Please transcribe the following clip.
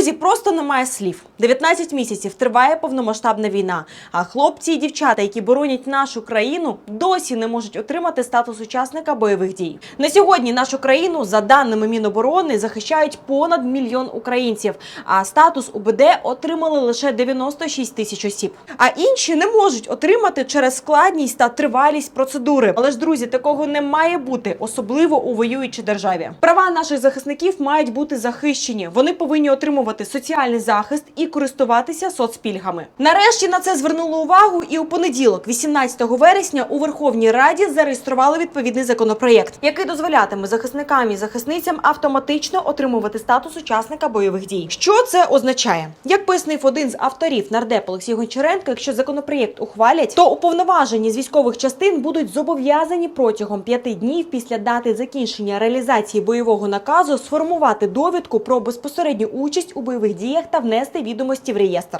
Друзі, просто немає слів. 19 місяців триває повномасштабна війна. А хлопці і дівчата, які боронять нашу країну, досі не можуть отримати статус учасника бойових дій. На сьогодні нашу країну, за даними Міноборони, захищають понад мільйон українців. А статус УБД отримали лише 96 тисяч осіб. А інші не можуть отримати через складність та тривалість процедури. Але ж друзі, такого не має бути, особливо у воюючій державі. Права наших захисників мають бути захищені. Вони повинні отримувати соціальний захист і користуватися соцпільгами. Нарешті на це звернули увагу, і у понеділок, 18 вересня, у Верховній Раді зареєстрували відповідний законопроєкт, який дозволятиме захисникам і захисницям автоматично отримувати статус учасника бойових дій. Що це означає? Як пояснив один з авторів нардеп Олексій Гончаренко, якщо законопроєкт ухвалять, то уповноважені з військових частин будуть зобов'язані протягом п'яти днів після дати закінчення реалізації бойового наказу сформувати довідку про безпосередню участь у бойових діях та внести відомості в реєстр.